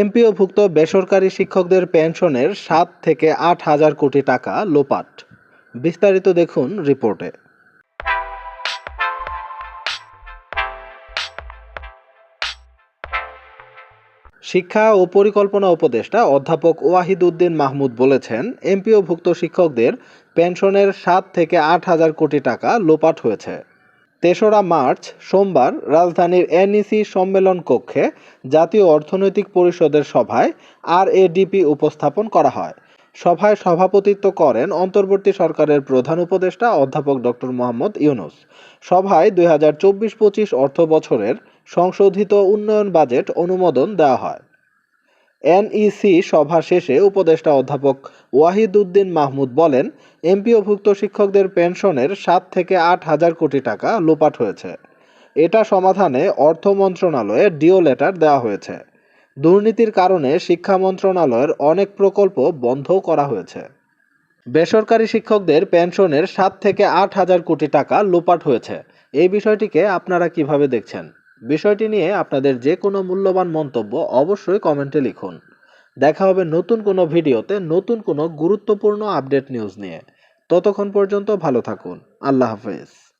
এমপিওভুক্ত বেসরকারি শিক্ষকদের পেনশনের সাত থেকে আট হাজার কোটি টাকা লোপাট। বিস্তারিত দেখুন রিপোর্টে। শিক্ষা ও পরিকল্পনা উপদেষ্টা অধ্যাপক ওয়াহিদ উদ্দিন মাহমুদ বলেছেন, এমপিওভুক্ত শিক্ষকদের পেনশনের সাত থেকে আট হাজার কোটি টাকা লোপাট হয়েছে। তেসরা মার্চ সোমবার রাজধানীর এনইসি সম্মেলন কক্ষে জাতীয় অর্থনৈতিক পরিষদের সভায় আরএডিপি উপস্থাপন করা হয়। সভায় সভাপতিত্ব করেন অন্তর্বর্তী সরকারের প্রধান উপদেষ্টা অধ্যাপক ডক্টর মোহাম্মদ ইউনুস। সভায় দুই হাজার চব্বিশ পঁচিশ অর্থ বছরের সংশোধিত উন্নয়ন বাজেট অনুমোদন দেওয়া হয়। এনইসি সভা শেষে উপদেষ্টা অধ্যাপক ওয়াহিদ উদ্দিন মাহমুদ বলেন, এমপিওভুক্ত শিক্ষকদের পেনশনের সাত থেকে আট হাজার কোটি টাকা লোপাট হয়েছে। এটা সমাধানে অর্থ মন্ত্রণালয়ে ডিও লেটার দেওয়া হয়েছে। দুর্নীতির কারণে শিক্ষা মন্ত্রণালয়ের অনেক প্রকল্প বন্ধ করা হয়েছে। বেসরকারি শিক্ষকদের পেনশনের সাত থেকে আট হাজার কোটি টাকা লোপাট হয়েছে। এই বিষয়টিকে আপনারা কীভাবে দেখছেন? বিষয়টি নিয়ে আপনাদের যে কোনো মূল্যবান মন্তব্য অবশ্যই কমেন্টে লিখুন। দেখা হবে নতুন কোনো ভিডিওতে নতুন কোনো গুরুত্বপূর্ণ আপডেট নিউজ নিয়ে। ততক্ষণ পর্যন্ত ভালো থাকুন। আল্লাহ হাফেজ।